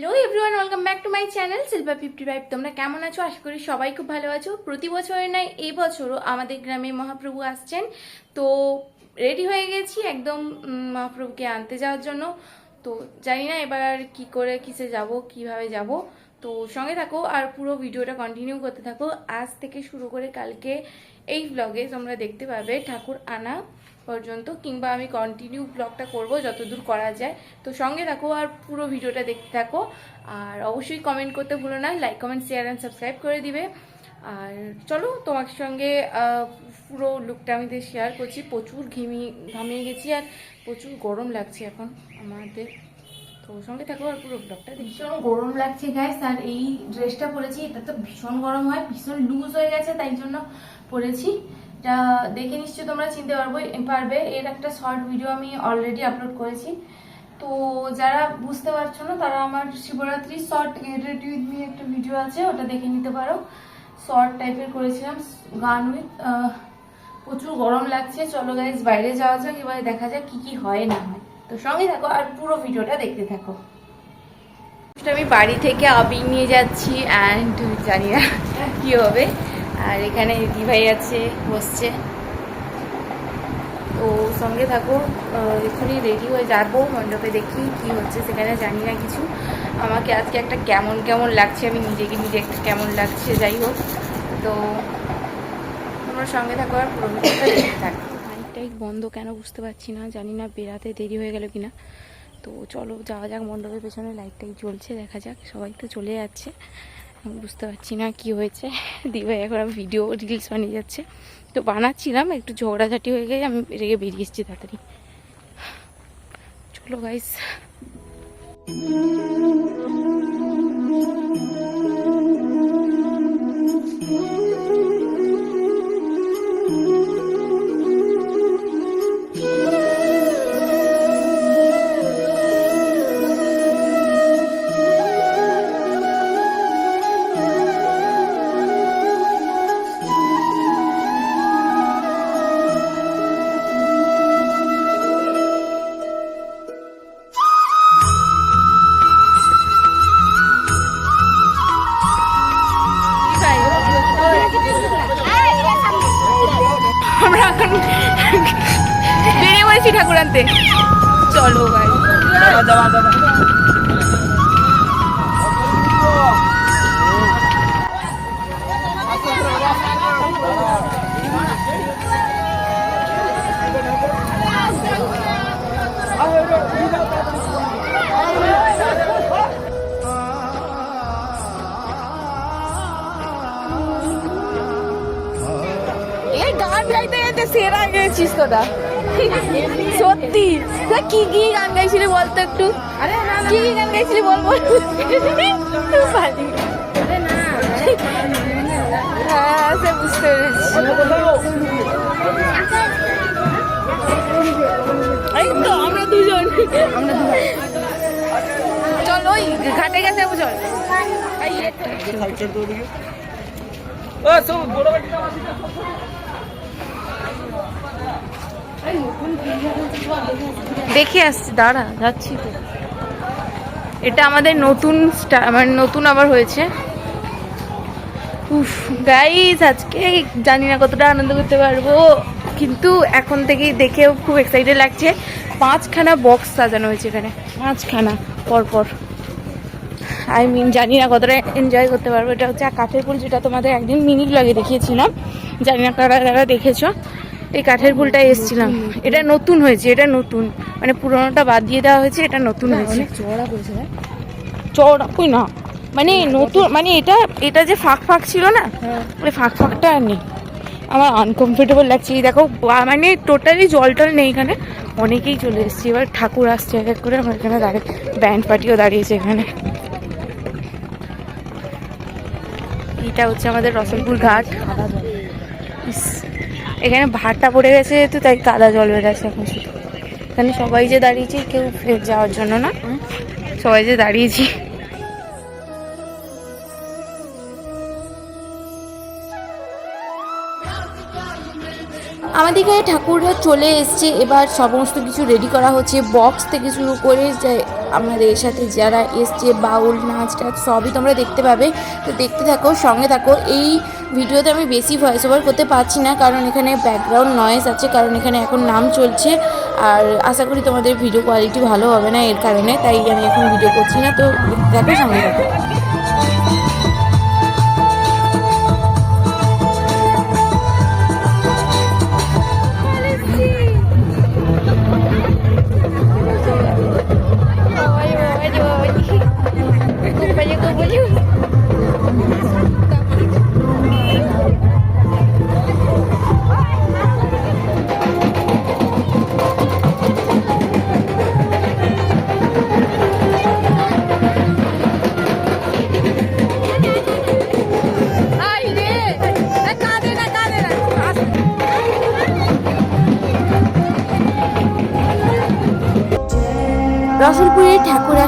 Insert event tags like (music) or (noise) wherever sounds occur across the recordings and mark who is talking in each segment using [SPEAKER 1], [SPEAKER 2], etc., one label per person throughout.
[SPEAKER 1] Hello everyone welcome back to my channel silver fifty five তোমরা কেমন আছো? আশা করি সবাই খুব ভালো আছো। প্রতি বছরের নয় এই বছরও আমাদের গ্রামে মহাপ্রভু আসছেন। তো রেডি হয়ে গেছি একদম মহাপ্রভুকে আনতে যাওয়ার জন্য। তো জানি না এবার কি করে, কিসে যাব, কীভাবে যাব। তো সঙ্গে থাকো আর পুরো ভিডিওটা কন্টিনিউ করতে থাকো। আজ থেকে শুরু করে কালকে এই ব্লগে তোমরা দেখতে পাবে ঠাকুর আনা পর্যন্ত কিংবা আমি কন্টিনিউ ব্লগটা করব যতদূর করা যায়। তো সঙ্গে থাকো আর পুরো ভিডিওটা দেখতে থাকো। আর অবশ্যই কমেন্ট করতে ভুলো না like comment share and subscribe করে দিবে। আর চলো তোমার সঙ্গে পুরো লুকটা আমি শেয়ার করছি। প্রচুর ঘিমি, ঘামিয়ে গেছি আর প্রচুর গরম লাগছে এখন আমাদের। তো সঙ্গে থাকো আর পুরো ব্লগটা ভীষণ গরম লাগছে গাইস আর এই ড্রেসটা পরেছি এটা তো ভীষণ গরম হয়, ভীষণ লুজ হয়ে গেছে, তাই জন্য পরেছি। এটা দেখে নিশ্চয়ই তোমরা চিনতে পারব পারবে। এর একটা শর্ট ভিডিও আমি অলরেডি আপলোড করেছি। তো যারা বুঝতে পারছ না, তারা আমার Shivratri short edit with me একটা ভিডিও আছে, ওটা দেখে নিতে পারো। শর্ট টাইপের করেছিলাম, গান উইথ প্রচুর গরম লাগছে। চলো গাইজ বাইরে যাওয়া যাক, এবার দেখা যাক কি কি হয়, না হয়। তো সঙ্গে থাকো আর পুরো ভিডিওটা দেখতে থাকো। আমি বাড়ি থেকে আবির নিয়ে যাচ্ছি অ্যান্ড জানি না কী হবে। আর এখানে দিভাই আছে, বসছে। তো সঙ্গে থাকো এক্ষুনি রেডি হয়ে যাব, মণ্ডপে দেখি কি হচ্ছে, সেখানে জানি না কিছু। আমাকে আজকে একটা কেমন কেমন লাগছে, আমি নিজেকে নিজে একটা কেমন লাগছে, যাই হোক। তো তোমরা সঙ্গে থাকো আর পুরো থাকো। বন্ধ কেন বুঝতে পারছি না, জানি না বেরাতে দেরি হয়ে গেল কিনা। তো চলো, যাওয়া যাক মণ্ডপের পেছনে লাইটটাই জ্বলছে, দেখা যাক, সবাই তো চলে যাচ্ছে। বুঝতে পারছি না কি হয়েছে। দিভাই এখন ভিডিও রিলস বানিয়ে যাচ্ছে। তো বানাচ্ছিলাম, একটু ঝগড়াঝাটি হয়ে গেছে, আমি রেগে বেরিয়ে এসেছি তাড়াতাড়ি। চলো গাইস গান গাইতে গাইতে সেরা গেছিস তোরা সত্যি। তা কি কি গান গাইছিলি বলতো একটু? কি কি গান গাইছিলি বল বল। পারি। হ্যাঁ সে বুঝতে পেরেছি। এই তো আমরা দুজন। আমরা দুজন চল। ওই ঘাটে গেছে চল দেখে আসছি, দাঁড়া, যাচ্ছি তো। এটা আমাদের নতুন মানে নতুন আবার হয়েছে। উফ গাইস আজকে জানি না কতটা আনন্দ করতে পারব, কিন্তু এখন থেকেই দেখেও খুব এক্সাইটেড লাগছে। পাঁচখানা বক্স সাজানো হয়েছে এখানে, পাঁচখানা, পরপর। আই মিন জানি না কতটা এনজয় করতে পারব। এটা হচ্ছে কাঠের ফুল যেটা তোমাদের একদিন মিনি ব্লগে দেখিয়েছিলাম, জানি না কারা কারা দেখেছ। এই কাঠের ফুলটা এসেছিলাম। এটা নতুন হয়েছে এটা নতুন। মানে পুরোনোটা বাদ দিয়ে দেওয়া হয়েছে এটা নতুন হয়েছে।
[SPEAKER 2] চড়া করেছে না
[SPEAKER 1] চড়া কই না? মানে নতুন মানে এটা এটা যে ফাঁক ফাঁক ছিল না ওই ফাঁক ফাঁকটা আর নেই। আমার আনকমফোর্টেবল লাগছে। এই দেখো মানে টোটালি জল টল নেই এখানে। অনেকেই চলে এসেছে। এবার ঠাকুর আসছে এক এক করে। আমার এখানে দাঁড়িয়ে ব্যান্ড পার্টিও দাঁড়িয়েছে এখানে। এটা হচ্ছে আমাদের রসলপুর ঘাট। ইস, এখানে ভাটটা পড়ে গেছে তো তাই কাদা জল বেড়েছে এখন শুধু। এখানে সবাই যে দাঁড়িয়েছে, কেউ ফের যাওয়ার জন্য না। সবাই যে দাঁড়িয়েছি। আমাদের এখানে ঠাকুররা চলে এসছে। এবার সমস্ত কিছু রেডি করা হচ্ছে। বক্স থেকে শুরু করে আমাদের সাথে যারা এসছে, বাউল, নাচ, টাচ, সবই তোমরা দেখতে পাবে। তো দেখতে থাকো, সঙ্গে থাকো। এই ভিডিওতে আমি বেশি ভয়েস ওভার করতে পারছি না, কারণ এখানে ব্যাকগ্রাউন্ড নয়েস আছে, কারণ এখানে এখন নাম চলছে। আর আশা করি তোমাদের ভিডিও কোয়ালিটি ভালো হবে না এর কারণে, তাই আমি এখন ভিডিও করছি না। তো দেখতে থাকো, সঙ্গে থাকো।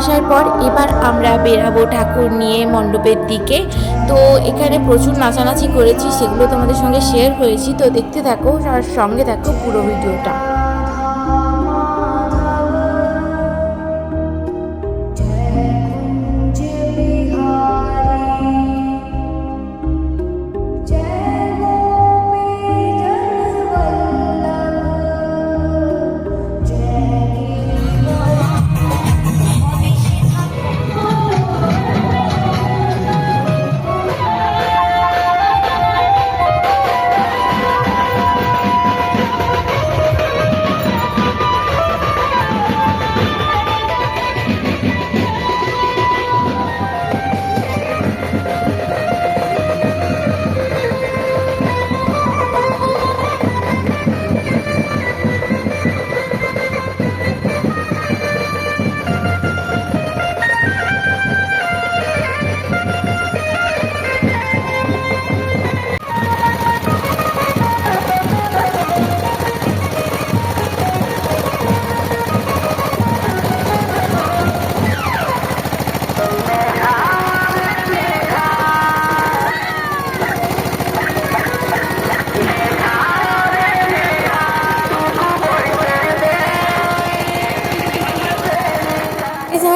[SPEAKER 1] আসার পর এবার আমরা বেরাবো ঠাকুর নিয়ে মণ্ডপের দিকে। তো এখানে প্রচুর নাচানাচি করেছি, সেগুলো তোমাদের সঙ্গে শেয়ার করেছি। তো দেখতে থাকো আর সঙ্গে থাকো পুরো ভিডিওটা।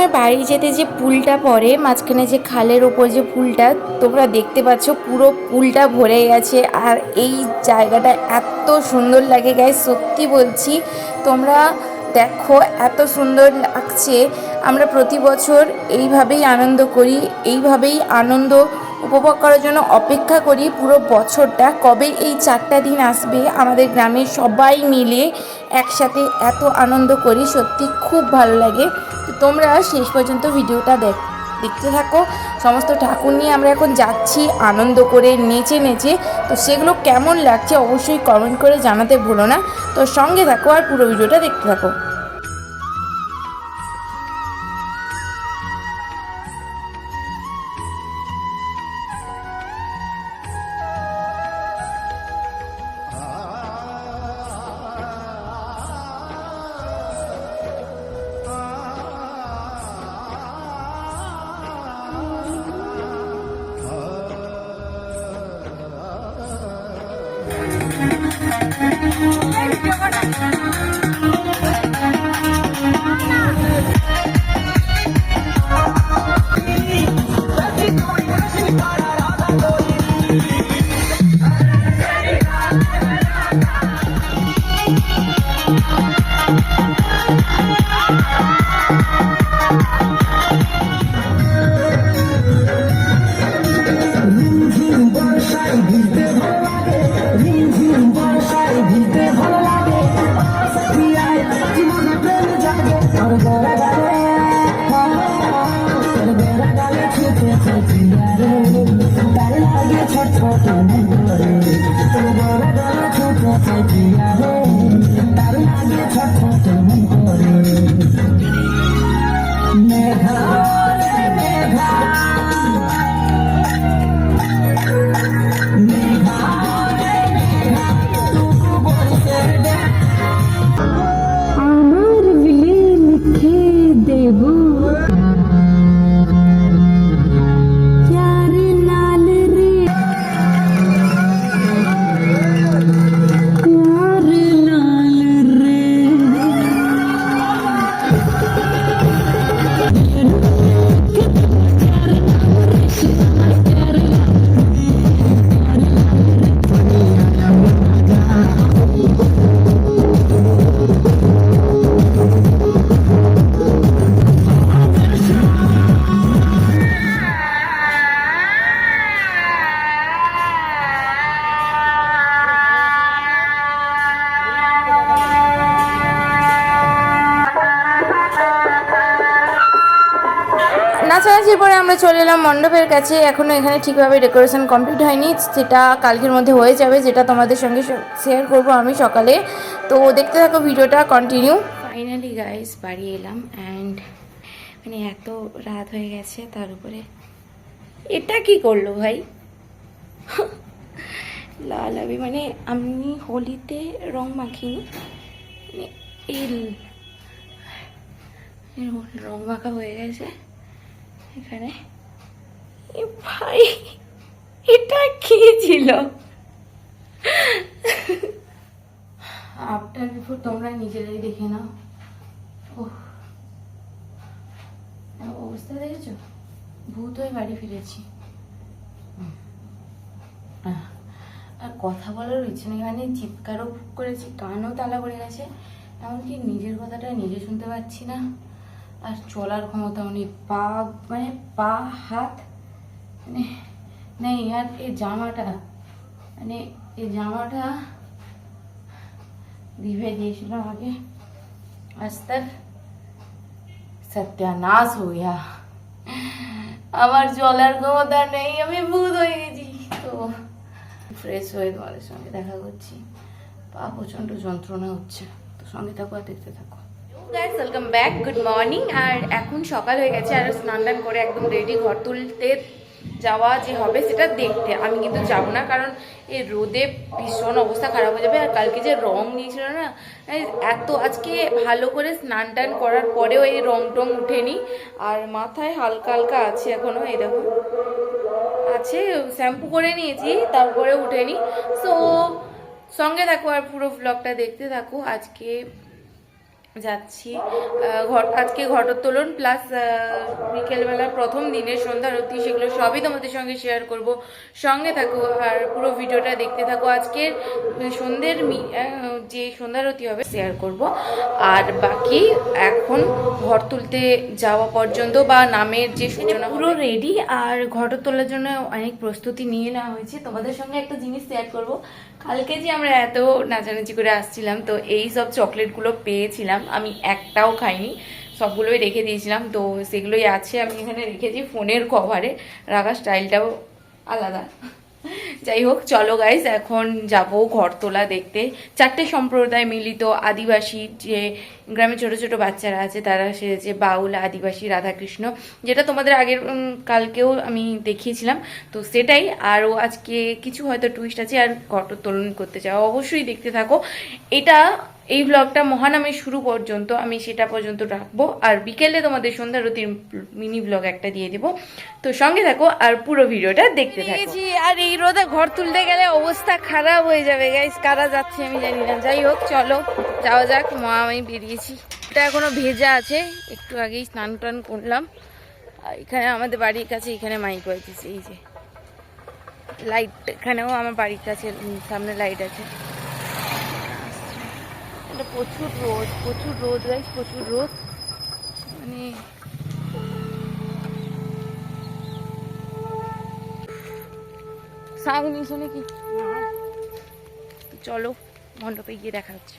[SPEAKER 1] এই বাড়ি যেতে যে পুলটা পড়ে, মাঝখানে যে খালের ওপর যে পুলটা, তোমরা দেখতে পাচ্ছ পুরো পুলটা ভরে গেছে। আর এই জায়গাটা এত সুন্দর লাগে গায়ে সত্যি বলছি, তোমরা দেখো এত সুন্দর লাগছে। আমরা প্রতি বছর এইভাবেই আনন্দ করি, এইভাবেই আনন্দ উপভোগ করার জন্য অপেক্ষা করি পুরো বছরটা। কবে এই চারটা দিন আসবে আমাদের গ্রামের সবাই মিলে একসাথে এত আনন্দ করি, সত্যি খুব ভালো লাগে। তো তোমরা শেষ পর্যন্ত ভিডিওটা দেখ, দেখতে থাকো। সমস্ত ঠাকুর নিয়ে আমরা এখন যাচ্ছি, আনন্দ করে নেচে নেচে। তো সেগুলো কেমন লাগছে অবশ্যই কমেন্ট করে জানাতে ভুলো না। তো সঙ্গে থাকো আর পুরো ভিডিওটা দেখতে থাকো।
[SPEAKER 2] আমরা
[SPEAKER 1] চলে এলাম মণ্ডপের কাছে। এখনও এখানে ঠিকভাবে ডেকোরেশন কমপ্লিট হয়নি। সেটা কালকের মধ্যে হয়ে যাবে, যেটা তোমাদের সঙ্গে শেয়ার করব আমি সকালে। তো দেখতে থাকো ভিডিওটা কন্টিনিউ ফাইনালি গাইস বাড়ি এলাম অ্যান্ড মানে এত রাত হয়ে গেছে, তার উপরে এটা কি করল ভাই? (laughs) লাল আবি মানে আমি হোলিতে রং মাখিনি মানে এই রং মাখা হয়ে গেছে। এখানে। ভাই, এটা কি ছিল? আফটার বিফোর তোমরা নিজেরাই দেখে নাও। অবস্থা দেখেছ? ভূত হয়ে বাড়ি ফিরেছি। আর কথা বলার ইচ্ছে নেই মানে চিৎকারও করেছি, কানও তালা পড়ে গেছে। এমনকি নিজের কথাটা নিজে শুনতে পাচ্ছি না। আর চলার ক্ষমতাও নেই পা মানে পা, হাত মানে নেই। আর এই জামাটা মানে এই জামাটা দিভে দিয়েছিল আমাকে। আজ তক সত্যানাশ হো গয়া আমার চলার ক্ষমতা নেই, আমি ভূত হয়ে গেছি। তো ফ্রেশ হয়ে তোমাদের সঙ্গে দেখা করছি। পা প্রচণ্ড যন্ত্রণা হচ্ছে। তো সঙ্গে থাকো আর দেখতে থাকো। Guys welcome back good morning আর এখন সকাল হয়ে গেছে, আর স্নান টান করে একদম রেডি ঘর তুলতে যাওয়া যে হবে সেটা দেখতে। আমি কিন্তু যাব না, কারণ এই রোদে ভীষণ অবস্থা খারাপ হয়ে যাবে। আর কালকে যে রং নিয়েছিল না এত আজকে ভালো করে স্নান টান করার পরেও এই রং টং উঠেনি। আর মাথায় হালকা হালকা আছে এখনও, এই দেখো। আছে, শ্যাম্পু করে নিয়েছি, তারপরে উঠেনি। সো সঙ্গে থাকো আর পুরো ব্লগটা দেখতে থাকো। আজকে যাচ্ছি। ঘট আজকে ঘটোত্তোলন প্লাস বিকেলবেলা প্রথম দিনের সন্ধ্যা সন্ধ্যারতি সেগুলো সবই তোমাদের সঙ্গে শেয়ার করব। সঙ্গে থাকো আর পুরো ভিডিওটা দেখতে থাকো। আজকের সন্ধ্যের যে সন্ধ্যারতি হবে শেয়ার করব। আর বাকি এখন ঘর তুলতে যাওয়া পর্যন্ত বা নামের যে সূচনা পুরো রেডি আর ঘর তোলার জন্য অনেক প্রস্তুতি নিয়ে নেওয়া হয়েছে। তোমাদের সঙ্গে একটা জিনিস শেয়ার করব। কালকে যে আমরা এত নাচানাচি করে আসছিলাম তো এই সব চকলেটগুলো পেয়েছিলাম। আমি একটাও খাইনি। সবগুলোই রেখে দিয়েছিলাম। তো সেগুলোই আছে, আমি এখানে রেখেছি ফোনের কভারে। রাখার স্টাইলটাও আলাদা। যাই হোক, চলো গাইস এখন যাব ঘর তোলা দেখতে। চারটে সম্প্রদায় মিলিত আদিবাসী যে গ্রামে ছোট ছোট বাচ্চারা আছে, তারা সেরেছে বাউল, আদিবাসী, রাধাকৃষ্ণ, যেটা তোমাদের আগের কালকেও আমি দেখিয়েছিলাম। তো সেটাই, আরও আজকে কিছু হয়তো টুইস্ট আছে, আর ঘটোত্তোলন করতে চাও, অবশ্যই দেখতে থাকো। এটা এই ব্লগটা মহানামের শুরু পর্যন্ত আমি সেটা পর্যন্ত রাখব। আর বিকেলে তোমাদের সন্ধ্যারতির মিনি ব্লগ একটা দিয়ে দেবো। তো সঙ্গে থাকো আর পুরো ভিডিওটা দেখতে থাকো। আর এই রোদে ঘর তুলতে গেলে অবস্থা খারাপ হয়ে যাবে গাইস কারা যাচ্ছে আমি জানি না। যাই হোক চলো যাওয়া যাক। মা আমি বেরিয়েছি। এটা এখনও ভেজা আছে। একটু আগেই স্নান টান করলাম। আর এখানে আমাদের বাড়ির কাছে এখানে মাইক বাজতেছে এই যে। লাইট এখানেও আমার বাড়ির কাছে সামনে লাইট আছে। এটা প্রচুর রোদ প্রচুর রোদ গাইস প্রচুর রোদ। মানে সাউন্ড নিছো নাকি চলো, মণ্ডপে গিয়ে দেখা হচ্ছে।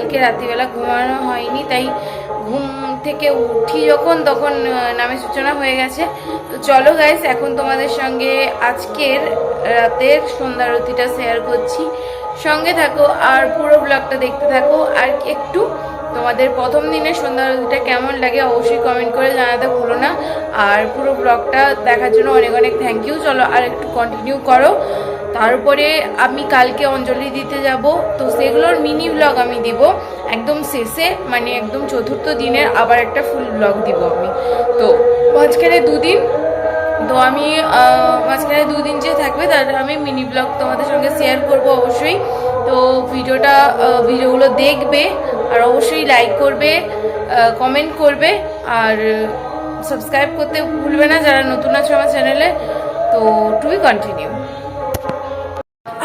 [SPEAKER 1] কালকে রাত্রিবেলা ঘুমানো হয়নি, তাই ঘুম থেকে উঠি যখন, তখন নামের সূচনা হয়ে গেছে। তো চলো গাইস এখন তোমাদের সঙ্গে আজকের রাতের সন্ধ্যারতিটা শেয়ার করছি। সঙ্গে থাকো আর পুরো ব্লগটা দেখতে থাকো। আর একটু তোমাদের প্রথম দিনের সন্ধ্যারতিটা কেমন লাগে অবশ্যই কমেন্ট করে জানাতে ভুলো না। আর পুরো ব্লগটা দেখার জন্য অনেক অনেক থ্যাংক ইউ চলো আর একটু কন্টিনিউ করো। তারপরে আমি কালকে অঞ্জলি দিতে যাব। তো সেগুলোর মিনি ব্লগ আমি দিব। একদম শেষে মানে একদম চতুর্থ দিনের আবার একটা ফুল ব্লগ দিব আমি। তো মাঝখানে দুদিন, তো আমি মাঝখানে দুদিন যে থাকবে তার আমি মিনি ব্লগ তোমাদের সঙ্গে শেয়ার করব অবশ্যই। তো ভিডিওটা ভিডিওগুলো দেখবে, আর অবশ্যই লাইক করবে কমেন্ট করবে, আর সাবস্ক্রাইব করতে ভুলবে না যারা নতুন আছে আমার চ্যানেলে তো টু বি কন্টিনিউ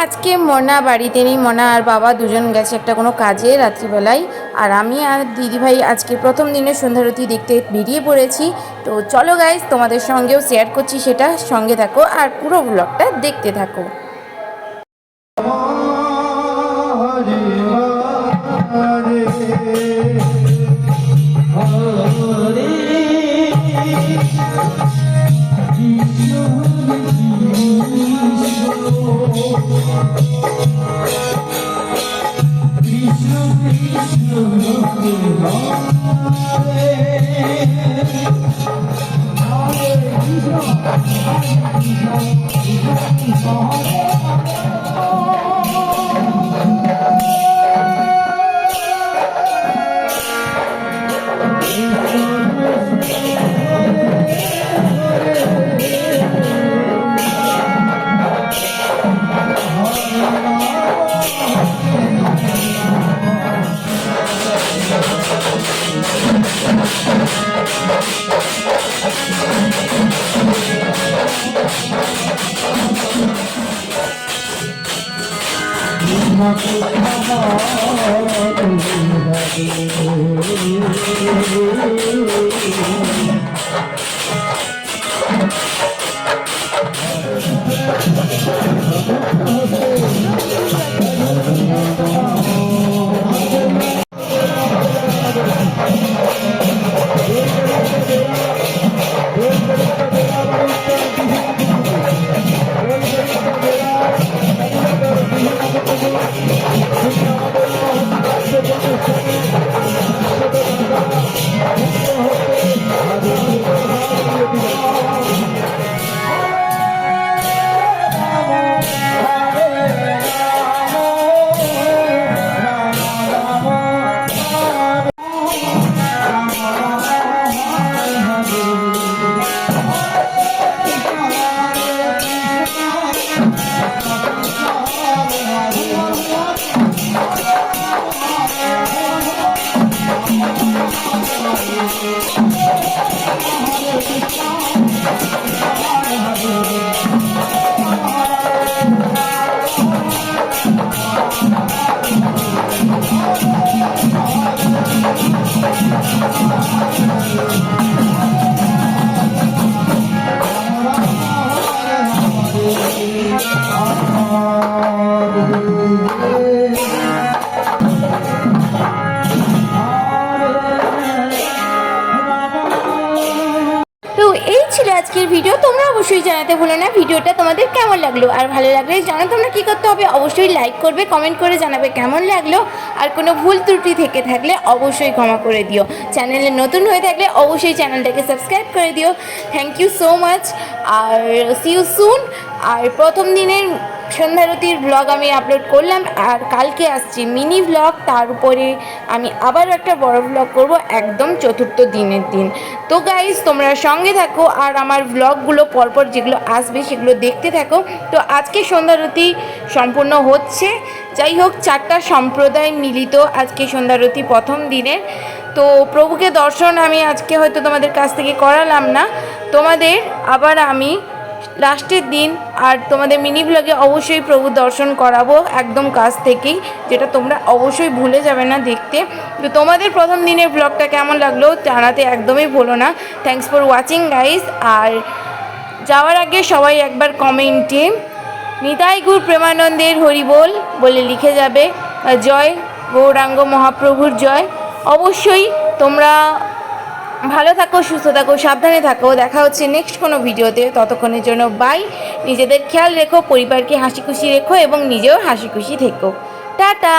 [SPEAKER 1] আজকে মনা বাড়িতে নেই, মনা আর বাবা দুজন গেছে একটা কোনো কাজে রাত্রিবেলায়। আর আমি আর দিদিভাই আজকে প্রথম দিনে সন্ধ্যারতি দেখতে বেরিয়ে পড়েছি। তো চলো গাইজ তোমাদের সঙ্গেও শেয়ার করছি সেটা। সঙ্গে থাকো আর পুরো ব্লগটা দেখতে থাকো। Oh, Thank you. তো এই ছিল আজকের ভিডিও তোমরা অবশ্যই জানাতে ভুলো না ভিডিওটা তোমাদের কেমন লাগল? আর ভালো লাগলে জানো তোমরা কী করতে হবে? অবশ্যই লাইক করবে কমেন্ট করে জানাবে কেমন লাগল। আর কোনো ভুল ত্রুটি থেকে থাকলে অবশ্যই ক্ষমা করে দিও। চ্যানেলে নতুন হয়ে থাকলে অবশ্যই চ্যানেলটাকে সাবস্ক্রাইব করে দিও। থ্যাংক ইউ সো মাচ আর সি ইউ সুন আর প্রথম দিনের সন্ধ্যারতির ব্লগ আমি আপলোড করলাম আর কালকে আসছি মিনি ব্লগ তার উপরে আমি আবার একটা বড় ব্লগ করব একদম চতুর্থ দিনের দিন। তো গাইজ তোমরা সঙ্গে থাকো আর আমার ব্লগগুলো পরপর যেগুলো আসবে সেগুলো দেখতে থাকো। তো আজকে সন্ধ্যারতি সম্পূর্ণ হচ্ছে। যাই হোক, চারটা সম্প্রদায় মিলিত আজকে সন্ধ্যারতি প্রথম দিনের। তো প্রভুকে দর্শন আমি আজকে হয়তো তোমাদের কাছ থেকে করালাম না। তোমাদের আবার আমি লাস্টের দিন আর তোমাদের মিনি ব্লগে অবশ্যই প্রভু দর্শন করাবো একদম কাছ থেকেই, যেটা তোমরা অবশ্যই ভুলে যাবে না দেখতে। তো তোমাদের প্রথম দিনের ব্লগটা কেমন লাগল জানাতে একদমই ভুলো না। থ্যাংকস ফর ওয়াচিং গাইস আর যাওয়ার আগে সবাই একবার কমেন্টে নিতাই গুর প্রেমানন্দের হরিবোল বলে লিখে যাবে, জয় গৌরাঙ্গ মহাপ্রভুর জয়। অবশ্যই তোমরা ভালো থাকো, সুস্থ থাকো, সাবধানে থাকো। দেখা হচ্ছে নেক্সট কোনো ভিডিওতে। ততক্ষণের জন্য বাই নিজেদের খেয়াল রেখো, পরিবারকে হাসি খুশি রেখো এবং নিজেও হাসি খুশি থেকো। টাটা!